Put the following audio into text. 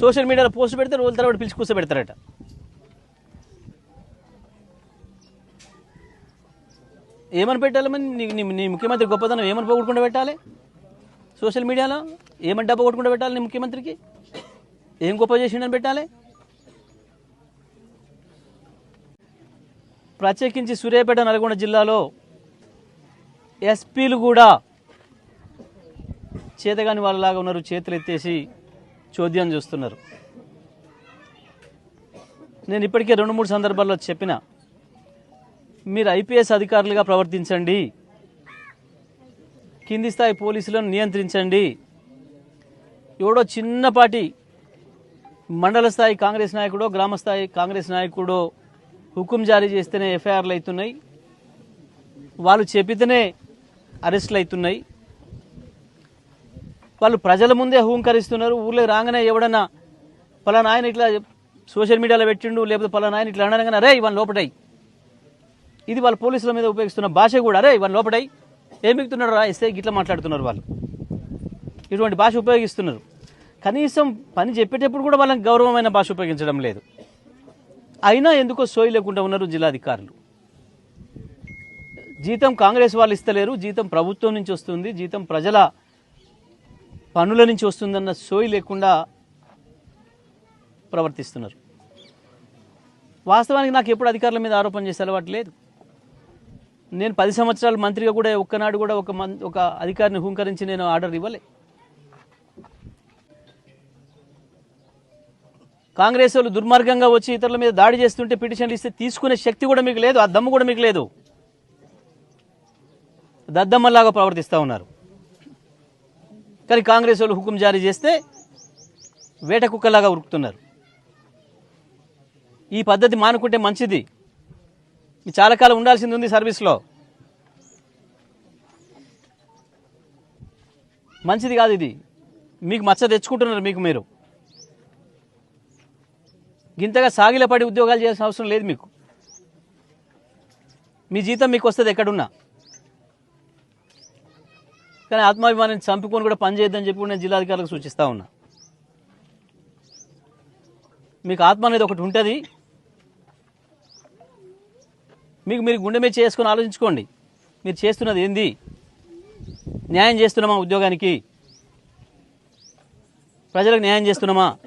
Social మీడియాలో post పెడితే రోజుల తర్వాత పిలిచి కూర్చోబెడతారట. ఏమని పెట్టాలి మరి? నీ నీ- ముఖ్యమంత్రి గొప్పతనం ఏమని పోగొట్టుకుంటూ పెట్టాలి? సోషల్ మీడియాలో ఏమని డబ్బా కొట్టుకుంటూ పెట్టాలి నీ ముఖ్యమంత్రికి? ఏం గొప్ప చేసిండని పెట్టాలి? ప్రత్యేకించి సూర్యాపేట నల్గొండ జిల్లాలో ఎస్పీలు కూడా చేతగాని వాళ్ళలాగా ఉన్నారు చేతులు ఎత్తేసి చోద్యం చూస్తున్నారు. నేను ఇప్పటికే రెండు మూడు సందర్భాల్లో చెప్పిన మీరు ఐపీఎస్ అధికారులుగా ప్రవర్తించండి. కింది స్థాయి పోలీసులను నియంత్రించండి. ఎవడో చిన్నపాటి మండల స్థాయి కాంగ్రెస్ నాయకుడో గ్రామస్థాయి కాంగ్రెస్ నాయకుడో హుకుం జారీ చేస్తేనే ఎఫ్ఐఆర్లు అవుతున్నాయి. వాళ్ళు చెప్పితేనే అరెస్టులు అవుతున్నాయి. వాళ్ళు ప్రజల ముందే హూంకరిస్తున్నారు. ఊర్లో రాగానే ఎవడన్నా పలానా ఆయన ఇట్లా సోషల్ మీడియాలో పెట్టిండు లేకపోతే పలానా ఆయన ఇట్లా అనగానే అరే ఇవన్నీ లోపటాయి ఇది వాళ్ళ పోలీసుల మీద ఉపయోగిస్తున్న భాష కూడా అరే ఇవన్నీ లోపటాయి ఏం మిగుతున్నాడు రా ఇస్తే గిట్లా మాట్లాడుతున్నారు వాళ్ళు. ఇటువంటి భాష ఉపయోగిస్తున్నారు. కనీసం పని చెప్పేటప్పుడు కూడా వాళ్ళకి గౌరవమైన భాష ఉపయోగించడం లేదు. అయినా ఎందుకో సోయి లేకుండా ఉన్నారు జిల్లాధికారులు జీతం కాంగ్రెస్ వాళ్ళు ఇస్తలేరు జీతం ప్రభుత్వం నుంచి వస్తుంది జీతం ప్రజల పనుల నుంచి వస్తుందన్న సోయి లేకుండా ప్రవర్తిస్తున్నారు. వాస్తవానికి నాకు ఎప్పుడు అధికారుల మీద ఆరోపణ చేసే అలవాటు లేదు. నేను పది సంవత్సరాలు మంత్రిగా కూడా ఒక్కనాడు కూడా ఒక మన్ ఒక అధికారిని హుంకరించి నేను ఆర్డర్ ఇవ్వలే. కాంగ్రెస్ వాళ్ళు దుర్మార్గంగా వచ్చి ఇతరుల మీద దాడి చేస్తుంటే పిటిషన్లు ఇస్తే తీసుకునే శక్తి కూడా మీకు లేదు ఆ దమ్ము కూడా మీకు లేదు. దద్దమ్మలాగా ప్రవర్తిస్తూ ఉన్నారు. కానీ కాంగ్రెస్ వాళ్ళు హుకుం జారీ చేస్తే వేట కుక్కలాగా ఉరుకుతున్నారు. ఈ పద్ధతి మానుకుంటే మంచిది. మీ చాలా కాలం ఉండాల్సింది ఉంది సర్వీస్లో. మంచిది కాదు ఇది. మీకు మచ్చ తెచ్చుకుంటున్నారు మీకు మీరు. గింతగా సాగిలపడి ఉద్యోగాలు చేయాల్సిన అవసరం లేదు మీకు. మీ జీతం మీకు వస్తుంది ఎక్కడున్నా. కానీ ఆత్మాభిమానాన్ని చంపుకొని కూడా పనిచేయద్దని చెప్పి నేను జిల్లాధికారులకు సూచిస్తూ ఉన్నా. మీకు ఆత్మ అనేది ఒకటి ఉంటుంది. మీకు మీరు గుండె మీద చేసుకొని ఆలోచించుకోండి. మీరు చేస్తున్నది ఏంది? న్యాయం చేస్తున్నామా ఉద్యోగానికి? ప్రజలకు న్యాయం చేస్తున్నామా?